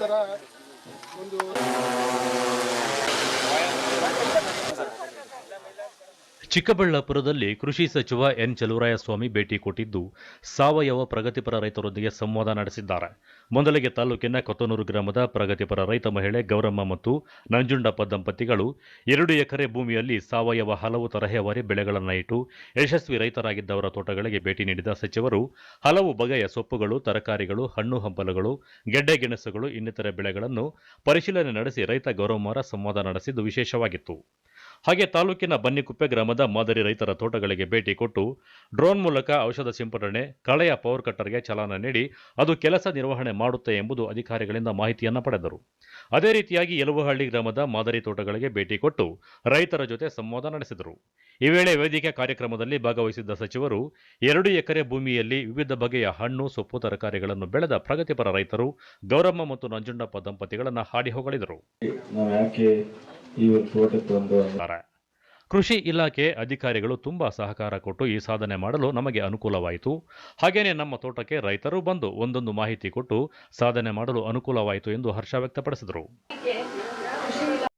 ಥರ ಒಂದು ಚಿಕ್ಕಬಳ್ಳಾಪುರದಲ್ಲಿ ಕೃಷಿ ಸಚಿವ ಎನ್ ಚಲುವರಾಯಸ್ವಾಮಿ ಭೇಟಿ ಕೊಟ್ಟಿದ್ದು ಸಾವಯವ ಪ್ರಗತಿಪರ ರೈತರೊಂದಿಗೆ ಸಂವಾದ ನಡೆಸಿದ್ದಾರೆ. ಮೊದಲಿಗೆ ತಾಲೂಕಿನ ಕೊತ್ತನೂರು ಗ್ರಾಮದ ಪ್ರಗತಿಪರ ರೈತ ಮಹಿಳೆ ಗೌರಮ್ಮ ಮತ್ತು ನಂಜುಂಡಪ್ಪ ದಂಪತಿಗಳು ಎರಡು ಎಕರೆ ಭೂಮಿಯಲ್ಲಿ ಸಾವಯವ ಹಲವು ತರಹೇವಾರಿ ಬೆಳೆಗಳನ್ನು ಇಟ್ಟು ಯಶಸ್ವಿ ರೈತರಾಗಿದ್ದವರ ತೋಟಗಳಿಗೆ ಭೇಟಿ ನೀಡಿದ ಸಚಿವರು, ಹಲವು ಬಗೆಯ ಸೊಪ್ಪುಗಳು, ತರಕಾರಿಗಳು, ಹಣ್ಣು ಹಂಪಲುಗಳು, ಗೆಡ್ಡೆ ಗೆಣಸುಗಳು ಇನ್ನಿತರೆ ಬೆಳೆಗಳನ್ನು ಪರಿಶೀಲನೆ ನಡೆಸಿ ರೈತ ಗೌರವಮ್ಮರ ಸಂವಾದ ನಡೆಸಿದ್ದು ವಿಶೇಷವಾಗಿತ್ತು. ಹಾಗೆ ತಾಲೂಕಿನ ಬನ್ನಿಕುಪ್ಪೆ ಗ್ರಾಮದ ಮಾದರಿ ರೈತರ ತೋಟಗಳಿಗೆ ಭೇಟಿ ಕೊಟ್ಟು ಡ್ರೋನ್ ಮೂಲಕ ಔಷಧ ಸಿಂಪಡಣೆ, ಕಳೆಯ ಪವರ್ ಕಟ್ಟರ್ಗೆ ಚಾಲನೆ ನೀಡಿ ಅದು ಕೆಲಸ ನಿರ್ವಹಣೆ ಮಾಡುತ್ತೆ ಎಂಬುದು ಅಧಿಕಾರಿಗಳಿಂದ ಮಾಹಿತಿಯನ್ನು ಪಡೆದರು. ಅದೇ ರೀತಿಯಾಗಿ ಯಲುವಹಳ್ಳಿ ಗ್ರಾಮದ ಮಾದರಿ ತೋಟಗಳಿಗೆ ಭೇಟಿ ಕೊಟ್ಟು ರೈತರ ಜೊತೆ ಸಂವಾದ ನಡೆಸಿದರು. ಈ ವೇಳೆ ವೇದಿಕೆ ಕಾರ್ಯಕ್ರಮದಲ್ಲಿ ಭಾಗವಹಿಸಿದ್ದ ಸಚಿವರು, ಎರಡು ಎಕರೆ ಭೂಮಿಯಲ್ಲಿ ವಿವಿಧ ಬಗೆಯ ಹಣ್ಣು, ಸೊಪ್ಪು, ತರಕಾರಿಗಳನ್ನು ಬೆಳೆದ ಪ್ರಗತಿಪರ ರೈತರು ಗೌರಮ್ಮ ಮತ್ತು ನಂಜುಂಡಪ್ಪ ದಂಪತಿಗಳನ್ನು ಹಾಡಿ ಹೊಗಳಿದರು. ಕೃಷಿ ಇಲಾಖೆ ಅಧಿಕಾರಿಗಳು ತುಂಬಾ ಸಹಕಾರ ಕೊಟ್ಟು ಈ ಸಾಧನೆ ಮಾಡಲು ನಮಗೆ ಅನುಕೂಲವಾಯಿತು. ಹಾಗೆಯೇ ನಮ್ಮ ತೋಟಕ್ಕೆ ರೈತರು ಬಂದು ಒಂದೊಂದು ಮಾಹಿತಿ ಕೊಟ್ಟು ಸಾಧನೆ ಮಾಡಲು ಅನುಕೂಲವಾಯಿತು ಎಂದು ಹರ್ಷ ವ್ಯಕ್ತಪಡಿಸಿದರು.